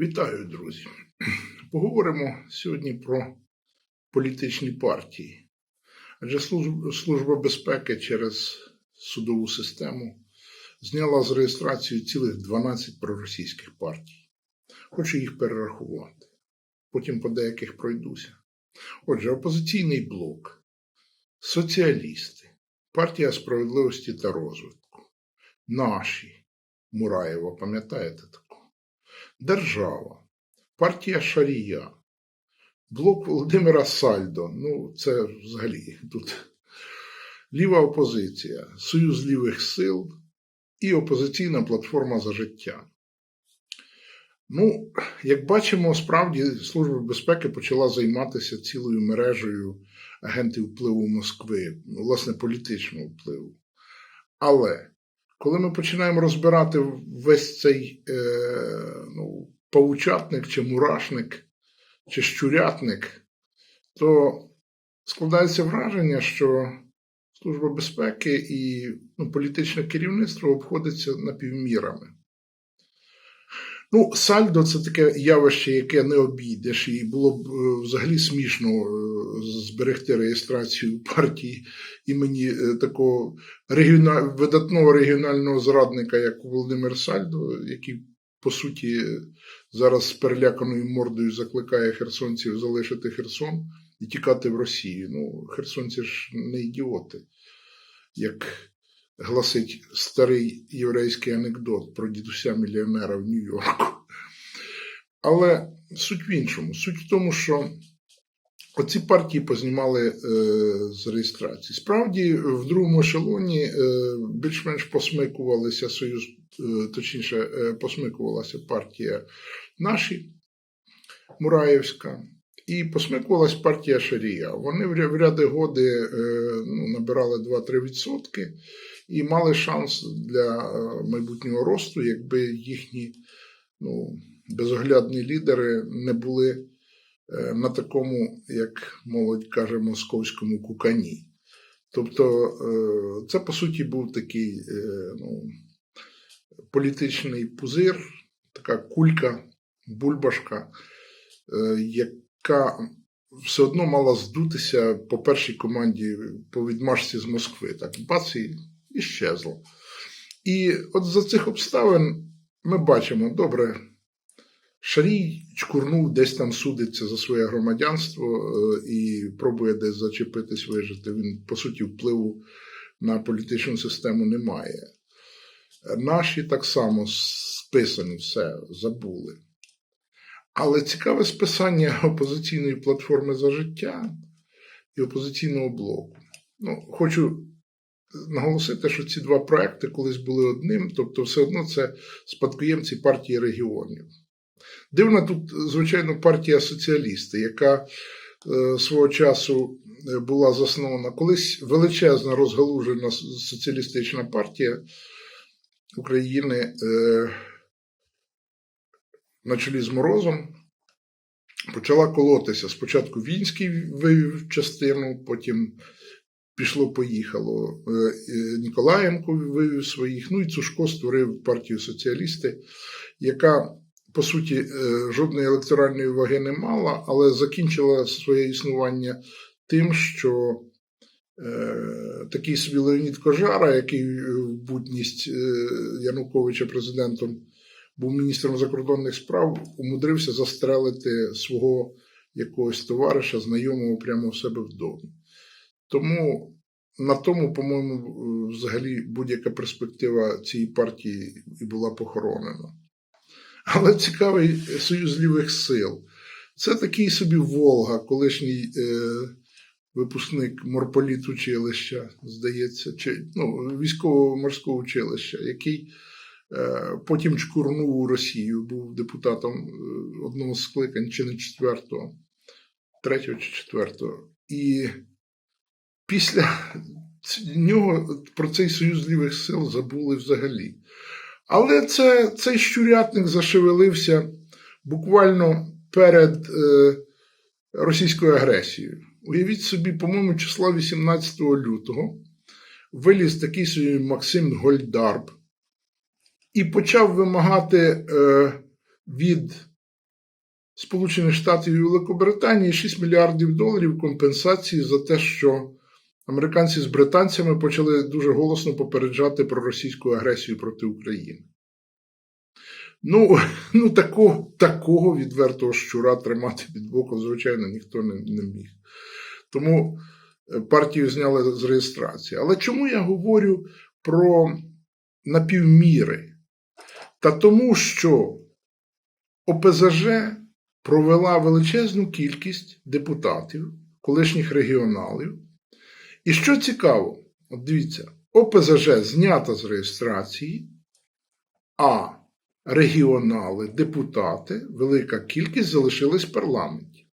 Вітаю, друзі. Поговоримо сьогодні про політичні партії. Адже служба, безпеки через судову систему зняла з реєстрації цілих 12 проросійських партій. Хочу їх перерахувати. Потім по деяких пройдуся. Отже, опозиційний блок, соціалісти, партія справедливості та розвитку, наші Мураєва, пам'ятаєте таку? Держава, партія Шарія, блок Володимира Сальдо. Ну, це взагалі тут ліва опозиція, Союз лівих сил і опозиційна платформа за життя. Ну, як бачимо, справді Служба безпеки почала займатися цілою мережею агентів впливу Москви, власне, політичного впливу. Але коли ми починаємо розбирати весь цей е, ну, паучатник чи мурашник, чи щурятник, то складається враження, що Служба безпеки і ну, політичне керівництво обходиться напівмірами. Ну, сальдо це таке явище, яке не обійдеш, і було б е, взагалі смішно е, зберегти реєстрацію партії імені е, такого регіона... видатного регіонального зрадника, як Володимир Сальдо, який, по суті, зараз з переляканою мордою закликає херсонців залишити Херсон і тікати в Росію. Ну, херсонці ж не ідіоти, як гласить старий єврейський анекдот про дідуся мільйонера в Нью-Йорку. Але суть в іншому. Суть в тому, що оці партії познімали е, з реєстрації. Справді, в другому ешелоні е, більш-менш посмикувалися союз, е, точніше, е, посмикувалася партія наші Мураєвська. І посмикувалась партія Шарія. Вони в ря- в ряди годи е, ну, набирали 2-3% і мали шанс для е, майбутнього росту, якби їхні ну, безоглядні лідери не були на такому, як молодь каже, московському кукані. Тобто, е, це по суті був такий е, ну, політичний пузир, така кулька, бульбашка, е, яка все одно мала здутися по першій команді по відмашці з Москви. Так, бац, і щезло. І от за цих обставин ми бачимо, добре, Шарій чкурнув, десь там судиться за своє громадянство е, і пробує десь зачепитись, вижити. Він, по суті, впливу на політичну систему не має. Наші так само списані, все, забули. Але цікаве списання опозиційної платформи за життя і опозиційного блоку. Ну, Хочу наголосити, що ці два проекти колись були одним, тобто, все одно це спадкоємці партії регіонів. Дивна тут, звичайно, партія соціалісти, яка е, свого часу була заснована колись величезна розгалужена соціалістична партія України е, на чолі з Морозом. Почала колотися. Спочатку Вінський вивів частину, потім пішло-поїхало. Ніколаєнко вивів своїх, ну і Цушко створив партію соціалісти, яка, по суті, жодної електоральної ваги не мала, але закінчила своє існування тим, що такий собі Леонід Кожара, який в будність Януковича президентом був міністром закордонних справ, умудрився застрелити свого якогось товариша, знайомого прямо у себе вдома. Тому на тому, по-моєму, взагалі будь-яка перспектива цієї партії і була похоронена. Але цікавий союз лівих сил. Це такий собі Волга, колишній е, випускник морполіт училища, здається, чи ну, військово-морського училища, який е, потім чкурнув у Росію, був депутатом е, одного з скликань, чи не четвертого, третього чи четвертого. І після нього про цей союз лівих сил забули взагалі. Але це, цей щурятник зашевелився буквально перед е, російською агресією. Уявіть собі, по-моєму, числа 18 лютого виліз такий собі Максим Гольдарб і почав вимагати е, від Сполучених Штатів і Великобританії 6 мільярдів доларів компенсації за те, що американці з британцями почали дуже голосно попереджати про російську агресію проти України. Ну, ну такого, такого відвертого щура тримати під боком, звичайно, ніхто не, не міг. Тому е, партію зняли з реєстрації. Але чому я говорю про напівміри? Та тому, що ОПЗЖ провела величезну кількість депутатів, колишніх регіоналів. І що цікаво, от дивіться, ОПЗЖ знята з реєстрації, а регіонали, депутати, велика кількість залишились в парламенті.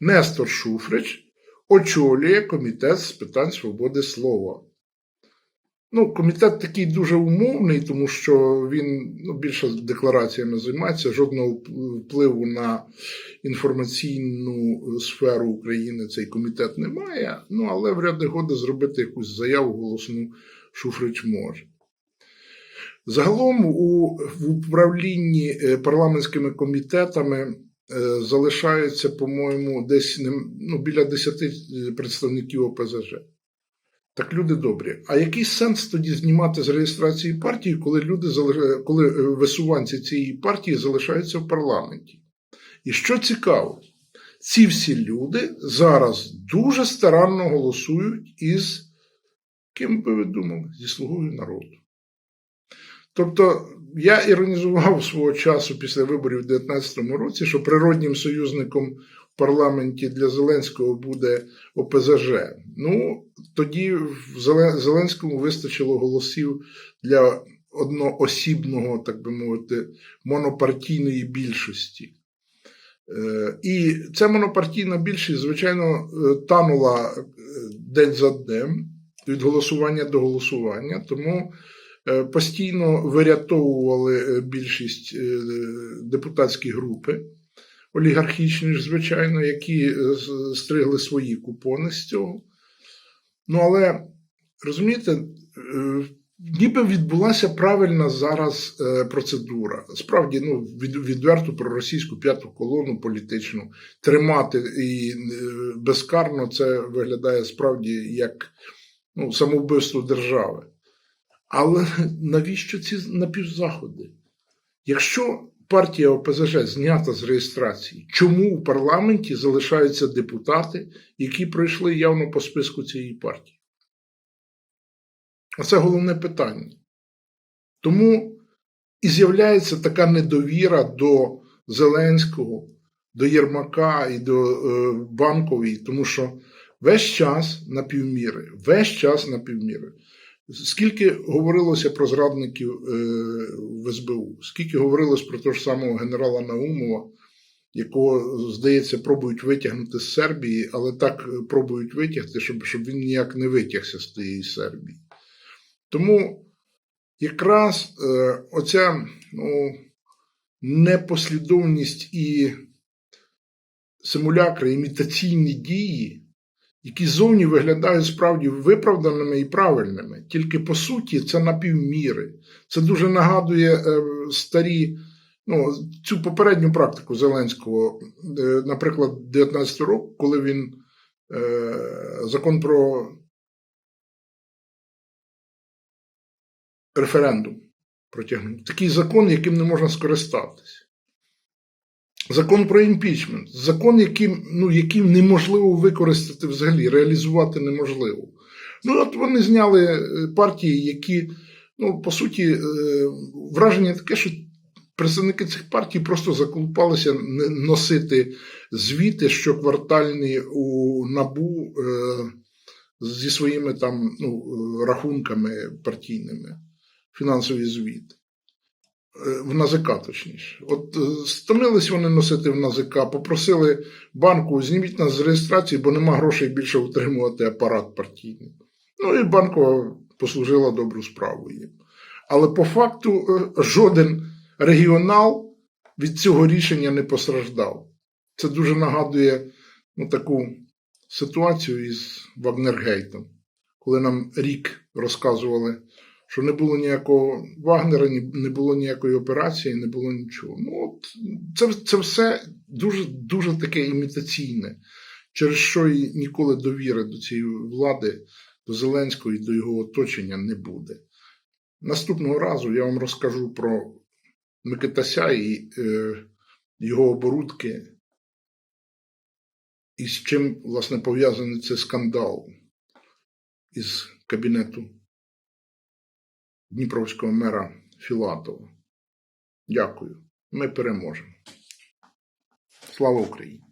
Нестор Шуфрич очолює комітет з питань свободи слова. Ну, комітет такий дуже умовний, тому що він ну, більше деклараціями займається, жодного впливу на інформаційну сферу України цей комітет не має. Ну, але в ряди годи зробити якусь заяву голосну Шуфрич може. Загалом у в управлінні е, парламентськими комітетами е, залишається, по-моєму, десь ну, біля 10 представників ОПЗЖ. Так люди добрі. А який сенс тоді знімати з реєстрації партії, коли люди коли е, висуванці цієї партії залишаються в парламенті? І що цікаво, ці всі люди зараз дуже старанно голосують із ким би ви думали? Зі слугою народу. Тобто я іронізував свого часу після виборів у 2019 році, що природнім союзником парламенті для Зеленського буде ОПЗЖ. Ну, тоді в Зеленському вистачило голосів для одноосібного, так би мовити, монопартійної більшості. Е, І ця монопартійна більшість, звичайно, е, танула е, день за днем від голосування до голосування, тому постійно вирятовували більшість депутатські групи олігархічні, ж, звичайно, які е, стригли свої купони з цього. Ну, але розумієте, е, ніби відбулася правильна зараз е, процедура. Справді, ну, від, відверто про російську п'яту колону політичну тримати і безкарно це виглядає справді як ну, самовбивство держави. Але навіщо ці напівзаходи? Якщо партія ОПЗЖ знята з реєстрації, чому у парламенті залишаються депутати, які пройшли явно по списку цієї партії? Оце головне питання. Тому і з'являється така недовіра до Зеленського, до Єрмака і до е, Банкової, тому що весь час на півміри, весь час на півміри. Скільки говорилося про зрадників е, в СБУ, скільки говорилось про того ж самого генерала Наумова, якого, здається, пробують витягнути з Сербії, але так е, пробують витягти, щоб, щоб він ніяк не витягся з тієї Сербії. Тому якраз е, оця ну, непослідовність і симулякри, імітаційні дії, які зовні виглядають справді виправданими і правильними, тільки по суті це напівміри. Це дуже нагадує е, старі. Ну, цю попередню практику Зеленського, е, наприклад, 19 року, коли він е, закон про референдум протягнув. Такий закон, яким не можна скористатися. Закон про імпічмент. Закон, яким, ну, яким неможливо використати взагалі, реалізувати неможливо. Ну, от вони зняли е, партії, які, ну, по суті, е, враження таке, що представники цих партій просто заколупалися носити звіти щоквартальні у набу е, зі своїми там ну, рахунками партійними, фінансові звіти. Е, В НАЗК, точніше. От е, стомились вони носити в НАЗК, попросили банку, зніміть нас з реєстрації, бо нема грошей більше утримувати апарат партійний. Ну і банкова послужила добру справу їм. Але по факту е, жоден регіонал від цього рішення не постраждав. Це дуже нагадує ну, таку ситуацію із Вагнергейтом, коли нам рік розказували, що не було ніякого Вагнера, не було ніякої операції, не було нічого. Ну, от це, це все дуже, дуже таке імітаційне, через що і ніколи довіри до цієї влади, до Зеленського і до його оточення не буде. Наступного разу я вам розкажу про Микитася і е, його оборудки, і з чим, власне, пов'язаний цей скандал із кабінету Дніпровського мера Філатова. Дякую. Ми переможемо. Слава Україні!